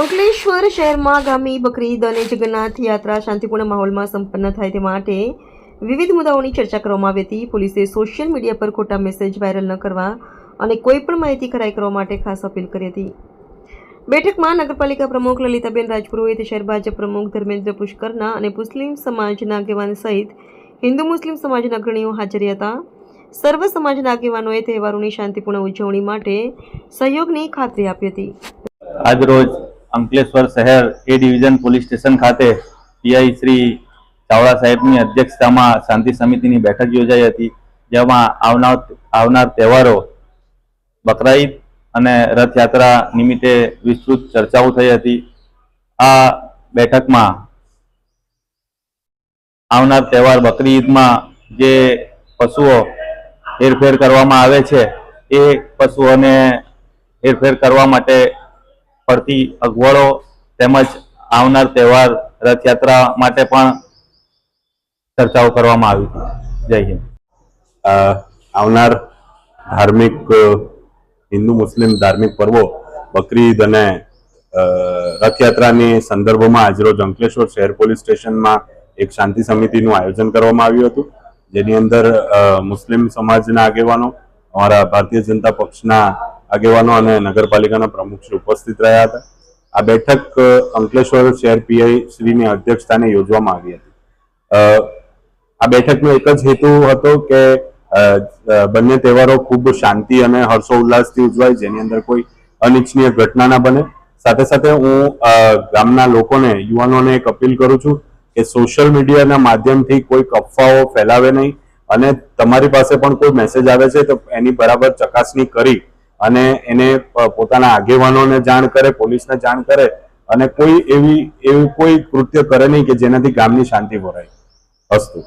અંકલેશ્વર શહેરમાં આગામી બકરીદ અને જગન્નાથ યાત્રા શાંતિપૂર્ણ માહોલમાં સંપન્ન થાય તે માટે વિવિધ મુદ્દાઓની ચર્ચા કરવામાં આવી હતી. પોલીસે સોશિયલ મીડિયા પર ખોટા મેસેજ વાયરલ ન કરવા અને કોઈ પણ માહિતી ખરાઈ કરવા માટે ખાસ અપીલ કરી હતી. બેઠકમાં નગરપાલિકા પ્રમુખ લલિતાબેન રાજપુરોહિત શહેર ભાજપ પ્રમુખ ધર્મેન્દ્ર પુષ્કરના અને મુસ્લિમ સમાજના આગેવાન સહિત હિન્દુ મુસ્લિમ સમાજના અગ્રણીઓ હાજર હતા. સર્વ સમાજના આગેવાનોએ તહેવારોની શાંતિપૂર્ણ ઉજવણી માટે સહયોગની ખાતરી આપી હતી. આજરોજ અંકલેશ્વર શહેર એ ડિવિઝન પોલીસ સ્ટેશન ખાતે પીઆઈ શ્રી ચાવડા સાહેબની અધ્યક્ષતામાં શાંતિ સમિતિની બેઠક યોજાઈ હતી, જેમાં આવનાર આવનાર તહેવારો બકરા ઈદ અને રથયાત્રા નિમિત્તે વિસ્તૃત ચર્ચાઓ થઈ હતી. આ બેઠકમાં આવનાર તહેવાર બકરી ઈદમાં જે પશુઓ હેરફેર કરવામાં આવે છે, એ પશુઓને હેરફેર કરવા માટે પડતી અગવડો તેમજ આવનાર તહેવાર રથયાત્રા માટે પણ ચર્ચાઓ કરવામાં આવી હતી. જય હિન્દ. આવનાર ધાર્મિક હિન્દુ, મુસ્લિમ ધાર્મિક પર્વો બકરી ઈદ અને રથયાત્રાની સંદર્ભમાં આજરોજ અંકલેશ્વર શહેર પોલીસ સ્ટેશનમાં એક શાંતિ સમિતિનું આયોજન કરવામાં આવ્યું હતું. જેની અંદર મુસ્લિમ સમાજના આગેવાનો, અમારા ભારતીય જનતા પક્ષના આગેવાનો અને નગરપાલિકાના પ્રમુખશ્રી ઉપસ્થિત રહ્યા હતા. આ બેઠક અંકલેશ્વર શહેર પીઆઈ શ્રીની અધ્યક્ષસ્થાને યોજવામાં આવી હતી. આ બેઠકનો એક જ હેતુ હતો કે બંને તહેવારો ખૂબ શાંતિ અને હર્ષોલ્લાસથી ઉજવાય, જેની અંદર કોઈ અનિચ્છનીય ઘટના ના બને. સાથે સાથે હું ગામના લોકોને, યુવાનોને એક અપીલ કરું છું કે સોશિયલ મીડિયાના માધ્યમથી કોઈ અફવાઓ ફેલાવે નહીં અને તમારી પાસે પણ કોઈ મેસેજ આવે છે તો એની બરાબર ચકાસણી કરી અને એને પોતાના આગેવાનોને જાણ કરે, પોલીસને જાણ કરે અને કોઈ એવી, એવું કોઈ કૃત્ય કરે નહીં કે જેનાથી ગામની શાંતિ ભરાય અસ્તુ